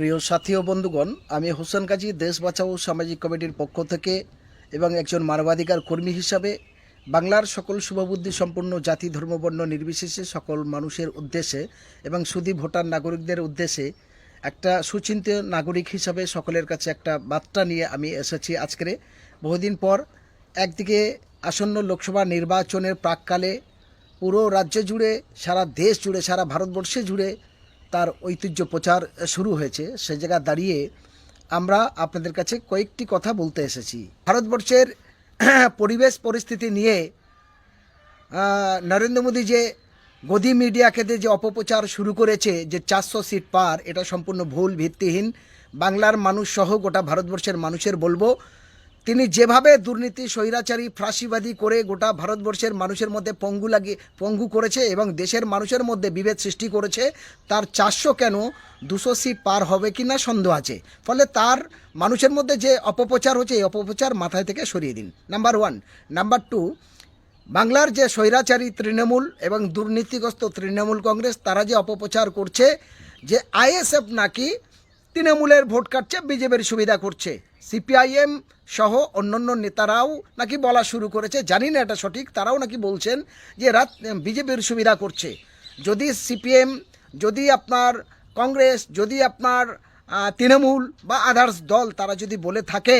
প্রিয় সাথী ও বন্ধুগণ, আমি হোসেন কাজী, দেশ বাঁচাও সামাজিক কমিটির পক্ষ থেকে এবং একজন মানবাধিকার কর্মী হিসাবে বাংলার সকল শুভবুদ্ধি সম্পন্ন জাতি ধর্মবর্ণ নির্বিশেষে সকল মানুষের উদ্দেশ্যে এবং শুধু ভোটার নাগরিকদের উদ্দেশ্যে একটা সুচিন্তিত নাগরিক হিসাবে সকলের কাছে একটা বার্তা নিয়ে আমি এসেছি আজকের। বহুদিন পর একদিকে আসন্ন লোকসভা নির্বাচনের প্রাককালে পুরো রাজ্য জুড়ে, সারা দেশ জুড়ে, সারা ভারতবর্ষে জুড়ে তার ঐতিহ্য প্রচার শুরু হয়েছে। সে জায়গা দাঁড়িয়ে আমরা আপনাদের কাছে কয়েকটি কথা বলতে এসেছি। ভারতবর্ষের পরিবেশ পরিস্থিতি নিয়ে নরেন্দ্র মোদী যে গদি মিডিয়াকে যে অপপ্রচার শুরু করেছে, যে চারশো সিট পার, এটা সম্পূর্ণ ভুল, ভিত্তিহীন। বাংলার মানুষ সহ গোটা ভারতবর্ষের মানুষের বলব তিনি যেভাবে দুর্নীতি, স্বৈরাচারী ফাঁসিবাদী করে গোটা ভারতবর্ষের মানুষের মধ্যে পঙ্গু লাগিয়ে পঙ্গু করেছে এবং দেশের মানুষের মধ্যে বিভেদ সৃষ্টি করেছে, তার চারশো কেন দুশো সিট পার হবে কি না সন্দেহ আছে। ফলে তার মানুষের মধ্যে যে অপপ্রচার হচ্ছে, এই অপপ্রচার মাথায় থেকে সরিয়ে দিন। নাম্বার ওয়ান নাম্বার টু বাংলার যে স্বৈরাচারী তৃণমূল এবং দুর্নীতিগ্রস্ত তৃণমূল কংগ্রেস, তারা যে অপপ্রচার করছে, যে আইএসএফ নাকি তৃণমূলের ভোট কাটছে, বিজেপির সুবিধা করছে। সিপিআইএম সহ অন্যান্য নেতারাও নাকি বলা শুরু করেছে। জানি না এটা সঠিক, তারাও নাকি বলছেন যে রাত বিজেপির সুবিধা করছে। যদি সিপিএম, যদি আপনার কংগ্রেস, যদি আপনার তৃণমূল বা আদার্স দল তারা যদি বলে থাকে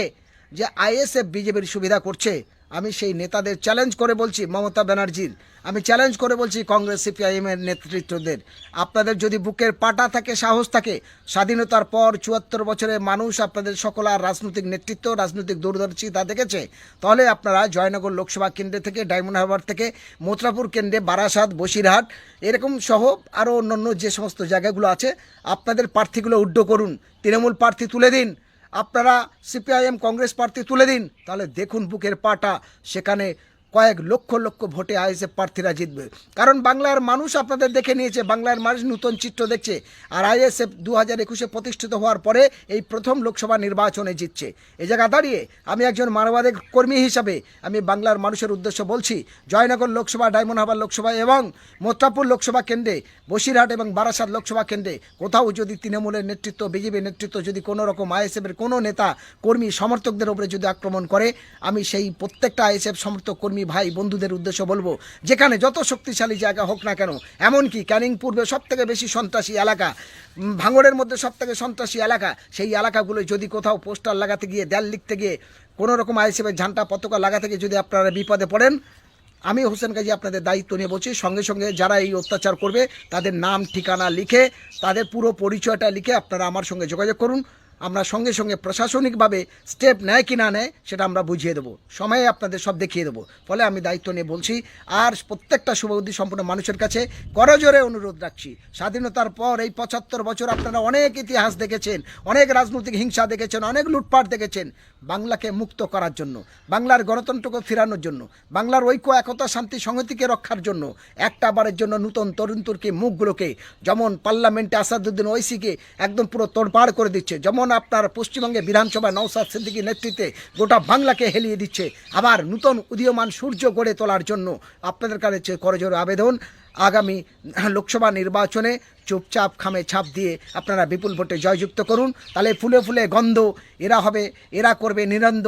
যে আইএসএফ বিজেপির সুবিধা করছে আমি সেই নেতাদের চ্যালেঞ্জ করে বলছি, মমতা ব্যানার্জির। আমি চ্যালেঞ্জ করে বলছি কংগ্রেস সিপিআইএমের নেতৃত্বদের। আপনাদের যদি বুকের পাটা থাকে, সাহস থাকে, স্বাধীনতার পর চুয়াত্তর বছরে মানুষ আপনাদের সকল আর রাজনৈতিক নেতৃত্ব, রাজনৈতিক দূরদর্শিতা দেখেছে, তাহলে আপনারা জয়নগর লোকসভা কেন্দ্রে থেকে, ডায়মন্ড হারবার থেকে, মথুরাপুর কেন্দ্রে, বারাসাত, বসিরহাট, এরকম সহ আরও অন্যান্য যে সমস্ত জায়গাগুলো আছে, আপনাদের প্রার্থীগুলো উড্ড করুন। তৃণমূল প্রার্থী তুলে দিন। আপনারা সিপিআইএম কংগ্রেস প্রার্থী তুলে দিন তাহলে দেখুন বুকের পাটা সেখানে কয়েক লক্ষ লক্ষ ভোটে আইএসএফ প্রার্থীরা জিতবে। কারণ বাংলার মানুষ আপনাদের দেখে নিয়েছে, বাংলার মানুষ নূতন চিত্র দেখছে। আর আইএসএফ দু হাজার একুশে প্রতিষ্ঠিত হওয়ার পরে এই প্রথম লোকসভা নির্বাচনে জিতছে। এই জায়গা দাঁড়িয়ে আমি একজন মানবাধিক কর্মী হিসাবে আমি বাংলার মানুষের উদ্দেশ্য বলছি, জয়নগর লোকসভা, ডায়মন্ড হারবার লোকসভা এবং মোত্রাপুর লোকসভা কেন্দ্রে, বসিরহাট এবং বারাসাত লোকসভা কেন্দ্রে। কোথাও যদি তৃণমূলের নেতৃত্ব বিজেপি নেতৃত্ব যদি কোনো রকম আইএসএফের কোনো নেতা, কর্মী, সমর্থকদের উপরে যদি আক্রমণ করে, আমি সেই প্রত্যেকটা আইএসএফ সমর্থক কর্মী ভাই বন্ধুদের উদ্দেশ্য বলব, যেখানে যত শক্তিশালী জায়গা হোক না কেন, এমনকি ক্যানিং পূর্বে সব থেকে বেশি সন্ত্রাসী এলাকা ভাঙড়ের মধ্যে সব থেকে সন্ত্রাসী এলাকা, সেই এলাকাগুলো যদি কোথাও পোস্টার লাগাতে গিয়ে, দেয়াল লিখতে গিয়ে কোনো রকম আইএসএফের ঝান্টা পতাকা লাগাতে গিয়ে যদি আপনারা বিপদে পড়েন, আমি হোসেন কাজী আপনাদের দায়িত্ব নিয়ে বলছি, সঙ্গে সঙ্গে যারা এই অত্যাচার করবে, তাদের নাম, ঠিকানা লিখে, তাদের পুরো পরিচয়টা লিখে আপনারা আমার সঙ্গে যোগাযোগ করুন। আমরা সঙ্গে সঙ্গে প্রশাসনিকভাবে স্টেপ নেয় কি না নেয়, সেটা আমরা বুঝিয়ে দেবো। সময়ে আপনাদের সব দেখিয়ে দেবো। ফলে আমি দায়িত্ব নিয়ে বলছি, আর প্রত্যেকটা শুভবুদ্ধি সম্পন্ন মানুষের কাছে করজোরে অনুরোধ রাখছি। স্বাধীনতার পর এই পঁচাত্তর বছর আপনারা অনেক ইতিহাস দেখেছেন, অনেক রাজনৈতিক হিংসা দেখেছেন, অনেক লুটপাট দেখেছেন। বাংলাকে মুক্ত করার জন্য, বাংলার গণতন্ত্রকে ফেরানোর জন্য, বাংলার ঐক্য, একতা, শান্তি, সংহতিকে রক্ষার জন্য, একটা বারের জন্য নূতন তরুণ তুর্কি মুখগুলোকে যেমন পার্লামেন্টে আসাদুদ্দিন ঐসিকে একদম পুরো তোড়পাড় করে দিচ্ছে, যেমন আপনার পশ্চিমবঙ্গে বিধানসভায় নৌসাদ সিদ্দিকীর নেতৃত্বে গোটা বাংলাকে হেলিয়ে দিচ্ছে। আবার নূতন উদীয়মান সূর্য গড়ে তোলার জন্য আপনাদের কাছে করজোর আবেদন। আগামী লোকসভা নির্বাচনে চুপচাপ খামে ছাপ দিয়ে আপনারা বিপুল ভোটে জয়যুক্ত করুন। তাহলে ফুলে ফুলে গন্ধ, এরা হবে, এরা করবে নিরন্দ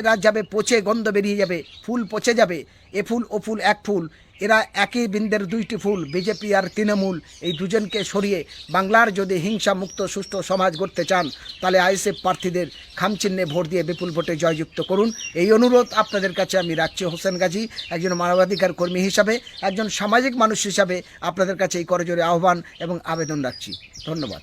এরা যাবে পচে গন্ধ বেরিয়ে যাবে, ফুল পচে যাবে। এ ফুল, ও ফুল, এক ফুল এরা একই বৃন্দের দুইটি ফুল, বিজেপি আর তৃণমূল। এই দুজনকে সরিয়ে বাংলার যদি হিংসা মুক্ত সুষ্ঠু সমাজ গড়তে চান, তাহলে আইএসএফ প্রার্থীদের খামচিহ্নে ভোট দিয়ে বিপুল ভোটে জয়যুক্ত করুন। এই অনুরোধ আপনাদের কাছে আমি রাখছি হোসেন গাজী, একজন মানবাধিকার কর্মী হিসাবে, একজন সামাজিক মানুষ হিসাবে আপনাদের কাছে এই করজোরে আহ্বান এবং আবেদন রাখছি। ধন্যবাদ।